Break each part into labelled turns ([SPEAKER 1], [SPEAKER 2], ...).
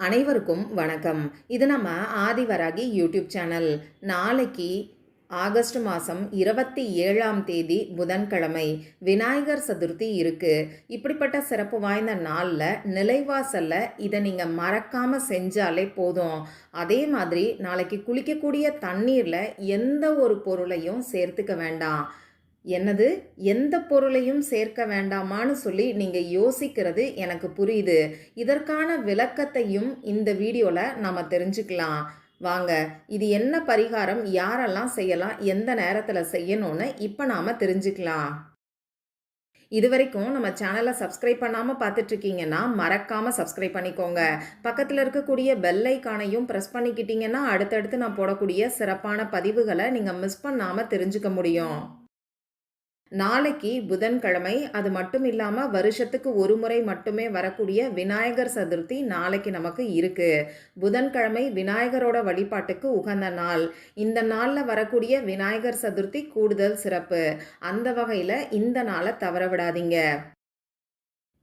[SPEAKER 1] அனைவருக்கும் வணக்கம். இது நம்ம ஆதிவராகி யூடியூப் சேனல். நாளைக்கு ஆகஸ்ட் மாதம் இருபத்தி ஏழாம் தேதி புதன்கிழமை விநாயகர் சதுர்த்தி இருக்குது இப்படிப்பட்ட சிறப்பு வாய்ந்த நாளில் நிலைவாசலில் இதை நீங்கள் மறக்காமல் செஞ்சாலே போதும். அதே மாதிரி நாளைக்கு குளிக்கக்கூடிய தண்ணீரில் எந்த ஒரு பொருளையும் சேர்த்துக்க வேண்டாம். என்னது? எந்த பொருளையும் சேர்க்க வேண்டாமான்னு சொல்லி நீங்கள் யோசிக்கிறது எனக்கு புரியுது. இதற்கான விளக்கத்தையும் இந்த வீடியோவில் நம்ம தெரிஞ்சுக்கலாம். வாங்க இது என்ன பரிகாரம்? யாரெல்லாம் செய்யலாம்? எந்த நேரத்தில் செய்யணும்னு இப்போ நாம் தெரிஞ்சுக்கலாம். இது வரைக்கும் நம்ம சேனலை சப்ஸ்கிரைப் பண்ணாமல் பார்த்துட்ருக்கீங்கன்னா மறக்காமல் சப்ஸ்கிரைப் பண்ணிக்கோங்க. பக்கத்தில் இருக்கக்கூடிய பெல் ஐக்கானையும் ப்ரெஸ் பண்ணிக்கிட்டிங்கன்னா அடுத்தடுத்து நான் போடக்கூடிய சிறப்பான பதிவுகளை நீங்கள் மிஸ் பண்ணாமல் தெரிஞ்சுக்க முடியும். நாளைக்கு புதன்கிழமை அது மட்டும் இல்லாமல் வருஷத்துக்கு ஒரு முறை மட்டுமே வரக்கூடிய விநாயகர் சதுர்த்தி நாளைக்கு நமக்கு இருக்கு. புதன்கிழமை விநாயகரோட வழிபாட்டுக்கு உகந்த நாள். இந்த நாளில் வரக்கூடிய விநாயகர் சதுர்த்தி கூடுதல் சிறப்பு. அந்த வகையில் இந்த நாளை தவற விடாதீங்க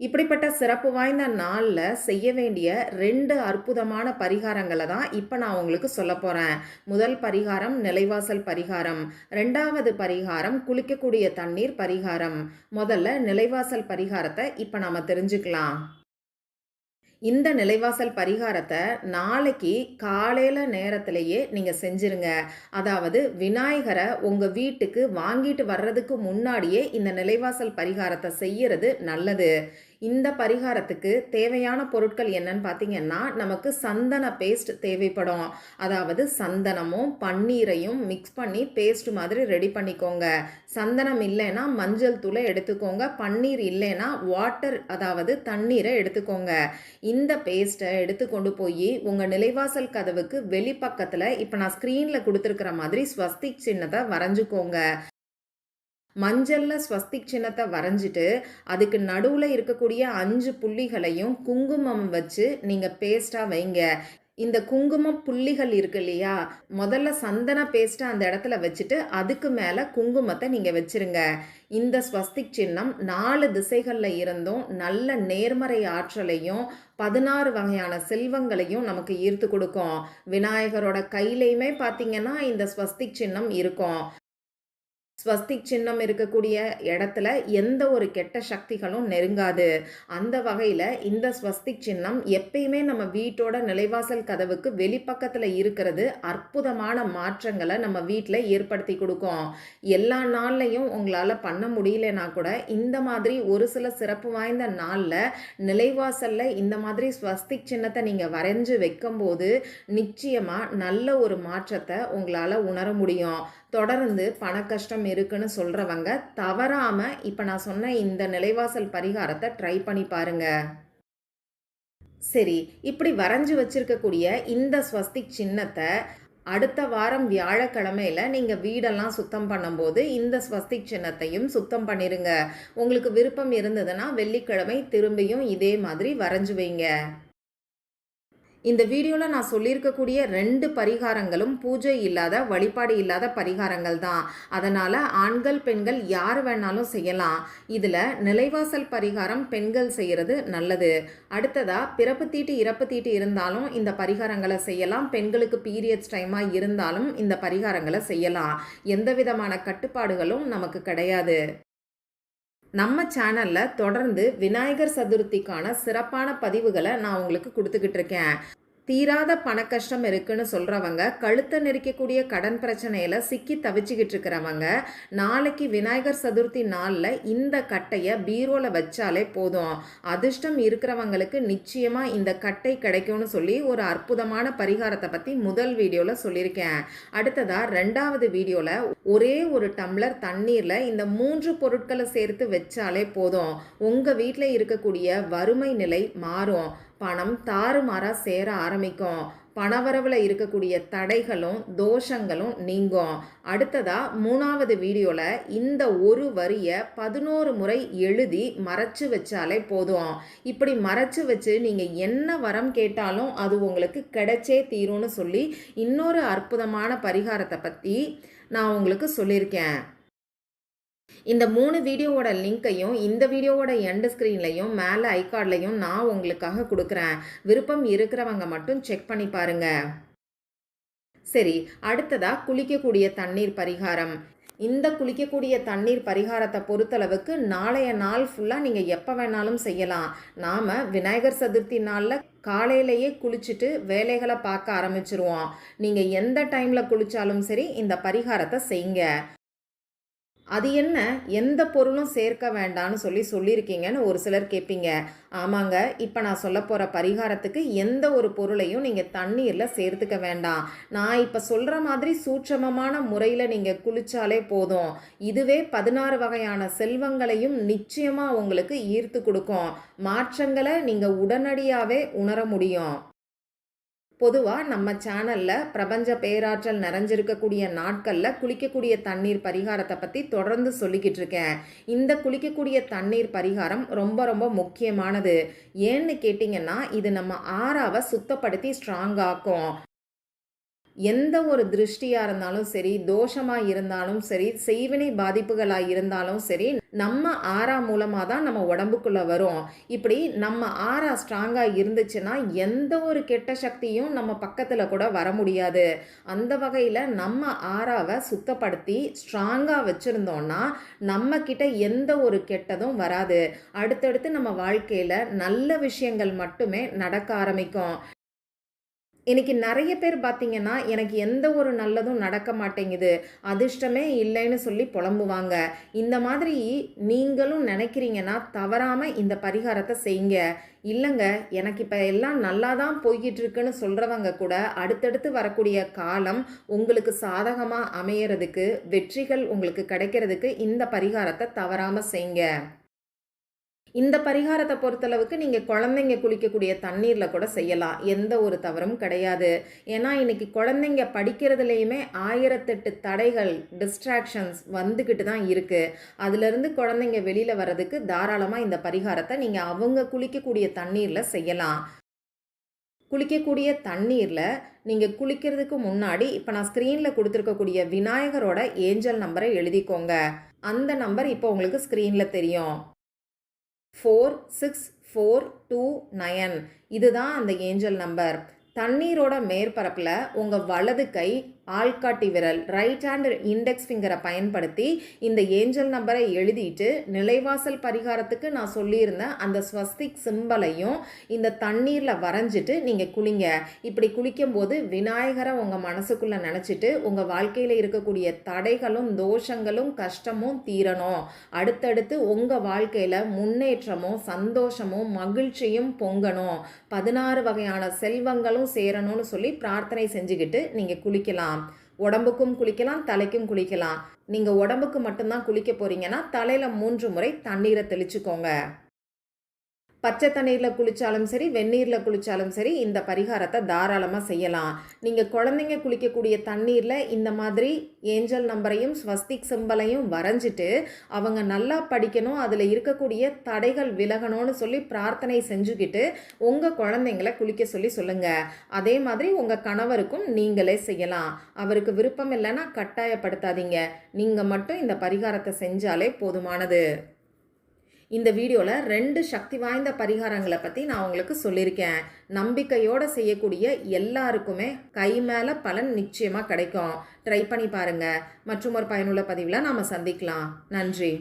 [SPEAKER 1] இப்படிப்பட்ட சிறப்பு வாய்ந்த நாளில் செய்ய வேண்டிய ரெண்டு அற்புதமான பரிகாரங்களை தான் இப்போ நான் உங்களுக்கு சொல்ல போகிறேன் முதல் பரிகாரம் நிலைவாசல் பரிகாரம். ரெண்டாவது பரிகாரம் குளிக்கக்கூடிய தண்ணீர் பரிகாரம். முதல்ல நிலைவாசல் பரிகாரத்தை இப்போ நாம் தெரிஞ்சுக்கலாம். இந்த நிலைவாசல் பரிகாரத்தை நாளைக்கு காலையில் நேரத்திலேயே நீங்கள் செஞ்சுருங்க. அதாவது விநாயகரை உங்கள் வீட்டுக்கு வாங்கிட்டு வர்றதுக்கு முன்னாடியே இந்த நிலைவாசல் பரிகாரத்தை செய்யறது நல்லது. இந்த பரிகாரத்துக்கு தேவையான பொருட்கள் என்னன்னு பார்த்தீங்கன்னா நமக்கு சந்தன பேஸ்ட் தேவைப்படும். அதாவது சந்தனமும் பன்னீரையும் மிக்ஸ் பண்ணி பேஸ்ட் மாதிரி ரெடி பண்ணிக்கோங்க. சந்தனம் இல்லைன்னா மஞ்சள் தூளை எடுத்துக்கோங்க. பன்னீர் இல்லைன்னா வாட்டர் அதாவது தண்ணீரை எடுத்துக்கோங்க. இந்த பேஸ்ட்டை எடுத்து கொண்டு போய் உங்கள் நிலைவாசல் கதவுக்கு வெளிப்பக்கத்தில் இப்போ நான் ஸ்க்ரீனில் கொடுத்துருக்குற மாதிரி ஸ்வஸ்திக் சின்னத்தை வரைஞ்சிக்கோங்க. மஞ்சளில் ஸ்வஸ்திக் சின்னத்தை வரைஞ்சிட்டு அதுக்கு நடுவில் இருக்கக்கூடிய அஞ்சு புள்ளிகளையும் குங்குமம் வச்சு நீங்கள் பேஸ்ட்டாக வைங்க. இந்த குங்குமம் புள்ளிகள் இருக்கு இல்லையா? முதல்ல சந்தன பேஸ்ட்டை அந்த இடத்துல வச்சுட்டு அதுக்கு மேலே குங்குமத்தை நீங்கள் வச்சிருங்க. இந்த ஸ்வஸ்திக் சின்னம் நாலு திசைகளில் இருந்தும் நல்ல நேர்மறை ஆற்றலையும் பதினாறு வகையான செல்வங்களையும் நமக்கு ஈர்த்து கொடுக்கும். விநாயகரோட கையிலையுமே பார்த்தீங்கன்னா இந்த ஸ்வஸ்திக் சின்னம் இருக்கும். ஸ்வஸ்திக் சின்னம் இருக்கக்கூடிய இடத்துல எந்த ஒரு கெட்ட சக்திகளும் நெருங்காது. அந்த வகையில் இந்த ஸ்வஸ்திக் சின்னம் எப்பயுமே நம்ம வீட்டோட நிலைவாசல் கதவுக்கு வெளிப்பக்கத்தில் இருக்கிறது அற்புதமான மாற்றங்களை நம்ம வீட்டில் ஏற்படுத்தி கொடுக்கும். எல்லா நாள்லையும் உங்களால் பண்ண முடியலனா கூட இந்த மாதிரி ஒரு சில சிறப்பு வாய்ந்த நாளில் நிலைவாசலில் இந்த மாதிரி ஸ்வஸ்திக் சின்னத்தை நீங்கள் வரைஞ்சி வைக்கும்போது நிச்சயமாக நல்ல ஒரு மாற்றத்தை உங்களால் உணர முடியும். தொடர்ந்து பண கஷ்டம் இருக்குன்னு சொல்கிறவங்க தவறாமல் இப்போ நான் சொன்ன இந்த நிலைவாசல் பரிகாரத்தை ட்ரை பண்ணி பாருங்க. சரி இப்படி வரைஞ்சி வச்சிருக்கக்கூடிய இந்த ஸ்வஸ்திக் சின்னத்தை அடுத்த வாரம் வியாழக்கிழமையில நீங்கள் வீடெல்லாம் சுத்தம் பண்ணும்போது இந்த ஸ்வஸ்திக் சின்னத்தையும் சுத்தம் பண்ணிடுங்க உங்களுக்கு விருப்பம் இருந்ததுன்னா வெள்ளிக்கிழமை திரும்பியும் இதே மாதிரி வரைஞ்சு வைங்க. இந்த வீடியோவில் நான் சொல்லியிருக்கக்கூடிய ரெண்டு பரிகாரங்களும் பூஜை இல்லாத வழிபாடு இல்லாத பரிகாரங்கள் தான். அதனால் ஆண்கள் பெண்கள் யார் வேணாலும் செய்யலாம். இதில் நிலைவாசல் பரிகாரம் பெண்கள் செய்கிறது நல்லது. அடுத்ததாக பிறப்பு தீட்டு இறப்பு தீட்டு இருந்தாலும் இந்த பரிகாரங்களை செய்யலாம். பெண்களுக்கு பீரியட்ஸ் டைமாக இருந்தாலும் இந்த பரிகாரங்களை செய்யலாம். எந்த விதமான கட்டுப்பாடுகளும் நமக்கு கிடையாது. நம்ம சேனலில் தொடர்ந்து விநாயகர் சதுர்த்திக்கான சிறப்பான பதிவுகளை நான் உங்களுக்கு கொடுத்துக்கிட்டு இருக்கேன். தீராத பண கஷ்டம் இருக்குன்னு சொல்கிறவங்க கழுத்தை நெரிக்கக்கூடிய கடன் பிரச்சனையில் சிக்கி தவிச்சுக்கிட்டு இருக்கிறவங்க நாளைக்கு விநாயகர் சதுர்த்தி நாளில் இந்த கட்டையை பீரோவில் வச்சாலே போதும். அதிர்ஷ்டம் இருக்கிறவங்களுக்கு நிச்சயமாக இந்த கட்டை கிடைக்கும்னு சொல்லி ஒரு அற்புதமான பரிகாரத்தை பற்றி முதல் வீடியோவில் சொல்லியிருக்கேன். அடுத்ததாக ரெண்டாவது வீடியோவில் ஒரே ஒரு டம்ளர் தண்ணீரில் இந்த மூன்று பொருட்களை சேர்த்து வச்சாலே போதும். உங்கள் வீட்டில் இருக்கக்கூடிய வறுமை நிலை மாறும். பணம் தாறுமாறாக சேர ஆரம்பிக்கும். பணவரவில் இருக்கக்கூடிய தடைகளும் தோஷங்களும் நீங்கும். அடுத்ததாக மூணாவது வீடியோவில் இந்த ஒரு வரியை பதினோரு முறை எழுதி மறைச்சு வச்சாலே போதும். இப்படி மறைச்சு வச்சு நீங்கள் என்ன வரம் கேட்டாலும் அது உங்களுக்கு கிடைச்சே தீரும்னு சொல்லி இன்னொரு அற்புதமான பரிகாரத்தை பற்றி நான் உங்களுக்கு சொல்லியிருக்கேன். இந்த மூணு வீடியோவோட லிங்க்கையும் இந்த வீடியோவோட எண்டு ஸ்க்ரீன்லையும் மேலே ஐகார்ட்லையும் நான் உங்களுக்காக கொடுக்குறேன். விருப்பம் இருக்கிறவங்க மட்டும் செக் பண்ணி பாருங்க. சரி அடுத்ததா குளிக்கக்கூடிய தண்ணீர் பரிகாரம். இந்த குளிக்கக்கூடிய தண்ணீர் பரிகாரத்தை பொறுத்தளவுக்கு நாளைய நாள் ஃபுல்லாக நீங்கள் எப்போ வேணாலும் செய்யலாம். நாம் விநாயகர் சதுர்த்தி நாளில் காலையிலேயே குளிச்சுட்டு வேலைகளை பார்க்க ஆரம்பிச்சிருவோம். நீங்கள் எந்த டைமில் குளித்தாலும் சரி இந்த பரிகாரத்தை செய்யுங்க. அது என்ன? எந்த பொருளும் சேர்க்க வேண்டாம்னு சொல்லி சொல்லியிருக்கீங்கன்னு ஒரு சிலர் கேட்பீங்க. ஆமாங்க இப்போ நான் சொல்ல போகிற பரிகாரத்துக்கு எந்த ஒரு பொருளையும் நீங்கள் தண்ணீரில் சேர்த்துக்க வேண்டாம். நான் இப்போ சொல்கிற மாதிரி சூட்சமமான முறையில் நீங்கள் குளிச்சாலே போதும். இதுவே பதினாறு வகையான செல்வங்களையும் நிச்சயமாக உங்களுக்கு ஈர்த்து கொடுக்கும். மாற்றங்களை நீங்கள் உடனடியாகவே உணர முடியும். பொதுவாக நம்ம சேனலில் பிரபஞ்ச பேராற்றல் நிறைஞ்சிருக்கக்கூடிய நாட்களில் குளிக்கக்கூடிய தண்ணீர் பரிகாரத்தை பற்றி தொடர்ந்து சொல்லிக்கிட்டு இருக்கேன். இந்த குளிக்கக்கூடிய தண்ணீர் பரிகாரம் ரொம்ப ரொம்ப முக்கியமானது. ஏன்னு கேட்டிங்கன்னா இது நம்ம ஆறாவை சுத்தப்படுத்தி ஸ்ட்ராங் ஆக்கும். எந்த ஒரு திருஷ்டியாக இருந்தாலும் சரி தோஷமாக இருந்தாலும் சரி செய்வினை பாதிப்புகளாக இருந்தாலும் சரி நம்ம ஆறா மூலமாக தான் நம்ம உடம்புக்குள்ளே வரும். இப்படி நம்ம ஆறா ஸ்ட்ராங்காக இருந்துச்சுன்னா எந்த ஒரு கெட்ட சக்தியும் நம்ம பக்கத்தில் கூட வர முடியாது. அந்த வகையில் நம்ம ஆறாவை சுத்தப்படுத்தி ஸ்ட்ராங்காக வச்சுருந்தோன்னா நம்ம எந்த ஒரு கெட்டதும் வராது. அடுத்தடுத்து நம்ம வாழ்க்கையில் நல்ல விஷயங்கள் மட்டுமே நடக்க ஆரம்பிக்கும். இன்றைக்கி நிறைய பேர் பார்த்தீங்கன்னா எனக்கு எந்த ஒரு நல்லதும் நடக்க மாட்டேங்குது. அதிர்ஷ்டமே இல்லைன்னு சொல்லி புலம்புவாங்க. இந்த மாதிரி நீங்களும் நினைக்கிறீங்கன்னா தவறாமல் இந்த பரிகாரத்தை செய்யுங்க. இல்லைங்க எனக்கு இப்போ எல்லாம் நல்லா தான் போய்கிட்டுருக்குன்னு சொல்கிறவங்க கூட அடுத்தடுத்து வரக்கூடிய காலம் உங்களுக்கு சாதகமாக அமையறதுக்கு வெற்றிகள் உங்களுக்கு கிடைக்கிறதுக்கு இந்த பரிகாரத்தை தவறாமல் செய்யுங்க. இந்த பரிகாரத்தை பொறுத்தளவுக்கு நீங்கள் குழந்தைங்க குளிக்கக்கூடிய தண்ணீரில் கூட செய்யலாம். எந்த ஒரு தவறும் கிடையாது. ஏன்னா இன்னைக்கு குழந்தைங்க படிக்கிறதுலையுமே ஆயிரத்தெட்டு தடைகள் டிஸ்ட்ராக்ஷன்ஸ் வந்துக்கிட்டு தான் இருக்குது அதுலேருந்து குழந்தைங்க வெளியில் வர்றதுக்கு தாராளமாக இந்த பரிகாரத்தை நீங்கள் அவங்க குளிக்கக்கூடிய தண்ணீரில் செய்யலாம். குளிக்கக்கூடிய தண்ணீரில் நீங்கள் குளிக்கிறதுக்கு முன்னாடி இப்போ நான் ஸ்க்ரீனில் கொடுத்துருக்கக்கூடிய விநாயகரோட ஏஞ்சல் நம்பரை எழுதிக்கோங்க. அந்த நம்பர் இப்போ உங்களுக்கு ஸ்க்ரீனில் தெரியும். Four six four two nine இதுதான் அந்த ஏஞ்சல் நம்பர் தண்ணீரோட மேற்பரப்பில் உங்கள் வலது கை ஆள்காட்டி விரல் ரைட் ஹேண்ட் இண்டெக்ஸ் ஃபிங்கரை பயன்படுத்தி இந்த ஏஞ்சல் நம்பரை எழுதிட்டு நிலைவாசல் பரிகாரத்துக்கு நான் சொல்லியிருந்தேன் அந்த ஸ்வஸ்திக் சிம்பலையும் இந்த தண்ணீரில் வரைஞ்சிட்டு நீங்கள் குளிங்க. இப்படி குளிக்கும்போது விநாயகரை உங்கள் மனசுக்குள்ளே நினச்சிட்டு உங்கள் வாழ்க்கையில் இருக்கக்கூடிய தடைகளும் தோஷங்களும் கஷ்டமும் தீரணும். அடுத்தடுத்து உங்கள் வாழ்க்கையில் முன்னேற்றமும் சந்தோஷமும் மகிழ்ச்சியும் பொங்கணும். பதினாறு வகையான செல்வங்களும் சேரணும்னு சொல்லி பிரார்த்தனை செஞ்சுக்கிட்டு நீங்கள் குளிக்கலாம். உடம்புக்கும் குளிக்கலாம் தலைக்கும் குளிக்கலாம். நீங்கள் உடம்புக்கு மட்டும்தான் குளிக்க போறீங்கன்னா தலையில் மூன்று முறை தண்ணீரை தெளிச்சுக்கோங்க. பச்சை தண்ணீரில் குளித்தாலும் சரி வெந்நீரில் குளித்தாலும் சரி இந்த பரிகாரத்தை தாராளமாக செய்யலாம். நீங்கள் குழந்தைங்க குளிக்கக்கூடிய தண்ணீரில் இந்த மாதிரி ஏஞ்சல் நம்பரையும் ஸ்வஸ்திக் சிம்பலையும் வரைஞ்சிட்டு அவங்க நல்லா படிக்கணும் அதில் இருக்கக்கூடிய தடைகள் விலகணும்னு சொல்லி பிரார்த்தனை செஞ்சுக்கிட்டு உங்கள் குழந்தைங்கள குளிக்க சொல்லி சொல்லுங்கள் அதே மாதிரி உங்கள் கணவருக்கும் நீங்களே செய்யலாம். அவருக்கு விருப்பம் இல்லைன்னா கட்டாயப்படுத்தாதீங்க. நீங்கள் மட்டும் இந்த பரிகாரத்தை செஞ்சாலே போதுமானது. இந்த வீடியோவில் ரெண்டு சக்தி வாய்ந்த பரிகாரங்களை பற்றி நான் உங்களுக்கு சொல்லியிருக்கேன். நம்பிக்கையோடு செய்யக்கூடிய எல்லாருக்குமே கை மேலே பலன் நிச்சயமாக கிடைக்கும். ட்ரை பண்ணி பாருங்கள் மற்றும் ஒரு பயனுள்ள பதிவில் நாம் சந்திக்கலாம். நன்றி.